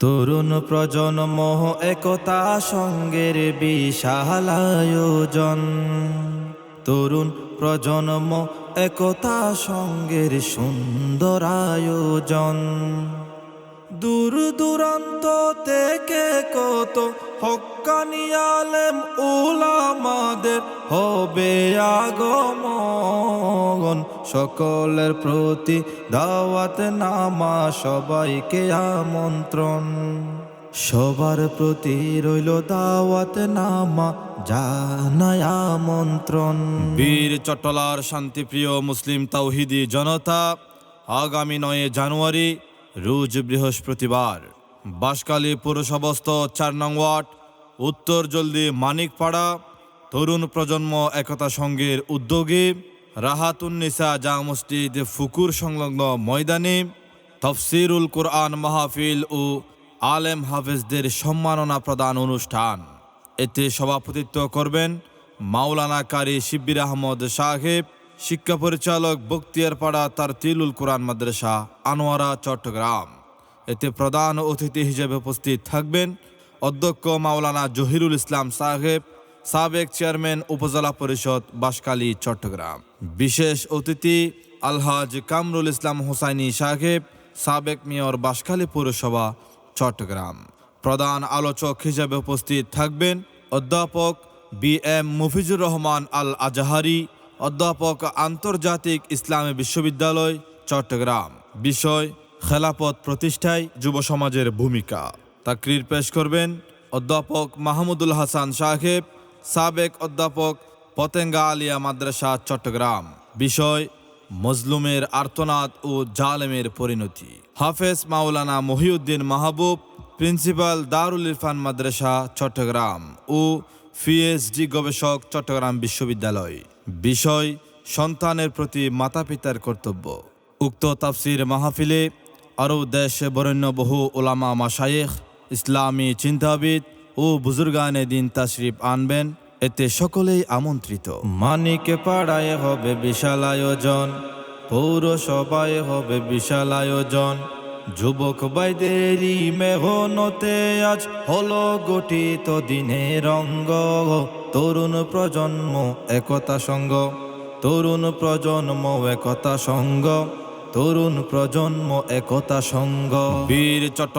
তরুণ প্রজন্ম একতা সঙ্গের বিশাল আয়োজন। তরুণ প্রজন্ম একতা সঙ্গের সুন্দর আয়োজন। দূর দূরান্ত থেকে কত হক্কানি আলেম উলামাদের হবে আগমন। সকলের প্রতি দাওয়াত নামা, সবাইকে আমন্ত্রণ। সবার প্রতি রইল দাওয়াত নামা, জানায় আমন্ত্রণ। বীর চট্টলার শান্তিপ্রিয় মুসলিম তাওহিদি জনতা, আগামী নয় জানুয়ারি রোজ বৃহস্পতিবার। বাঁশখালী পৌরসভাস্থ চার নং ওয়ার্ড, উত্তর জলদি মানিকপাড়া, তরুণ প্রজন্ম একতা সংঘের উদ্যোগে রাহাতুন্নিসা জা মসজিদ ফুকুর সংলগ্ন ময়দানে তফসিরুল কোরআন মাহফিল ও আলেম হাফেজদের সম্মাননা প্রদান অনুষ্ঠান। এতে সভাপতিত্ব করবেন মাওলানা কারি শিব্বির আহমদ সাহেব শিক্ষা পরিচালক বক্তিয়ারপাড়া তার তিলুল কোরআন মাদ্রাসা, আনোয়ারা, চট্টগ্রাম। এতে প্রধান অতিথি হিসেবে উপস্থিত থাকবেন অধ্যক্ষ মাওলানা জহিরুল ইসলাম সাহেব, সাবেক চেয়ারম্যান উপজেলা পরিষদ বাসকালী, চট্টগ্রাম। বিশেষ অতিথি আলহাজ কামরুল ইসলাম হোসাইনি সাহেব, সাবেক মেয়র বাসকালী পৌরসভা, চট্টগ্রাম। প্রধান আলোচক হিসেবে উপস্থিত থাকবেন অধ্যাপক বি এম মুফিজুর রহমান আল আজাহারি অধ্যাপক আন্তর্জাতিক ইসলামী বিশ্ববিদ্যালয়, চট্টগ্রাম। বিষয়, খেলাপথ প্রতিষ্ঠায় যুব সমাজের ভূমিকা। তাকরির পেশ করবেন অধ্যাপক মাহমুদুল হাসান সাহেব, সাবেক অধ্যাপক পতেঙ্গা আলিয়া মাদ্রাসা, চট্টগ্রাম। বিষয়, মজলুমের আর্তনাদ ও জালেমের পরিণতি। হাফেজ মাওলানা মহিউদ্দিন মাহবুব, প্রিন্সিপাল দারুল ইরফান মাদ্রাসা, চট্টগ্রাম ও পিএইচডি গবেষক, চট্টগ্রাম বিশ্ববিদ্যালয়। বিষয় সন্তানের প্রতি মাতা পিতার কর্তব্য। উক্ত তাফসির মাহফিলে আরও দেশ বরেণ্য বহু ওলামা মাসায়েখ ইসলামী চিন্তাবিদ ও বুজুর্গানে দিন তাশরিফ আনবেন। এতে সকলেই আমন্ত্রিত। মানিকে পাড়ায় হবে বিশাল আয়োজন, পৌরসভায় হবে বিশাল আয়োজন। যুবক বাইদেরই মেহনতে আজ হলো গঠিত দিনের অঙ্গ। তরুণ প্রজন্ম একতা সঙ্গ। তরুণ প্রজন্ম একতা সঙ্গ। তরুণ প্রজন্ম একতা সঙ্গ। বীর চট্ট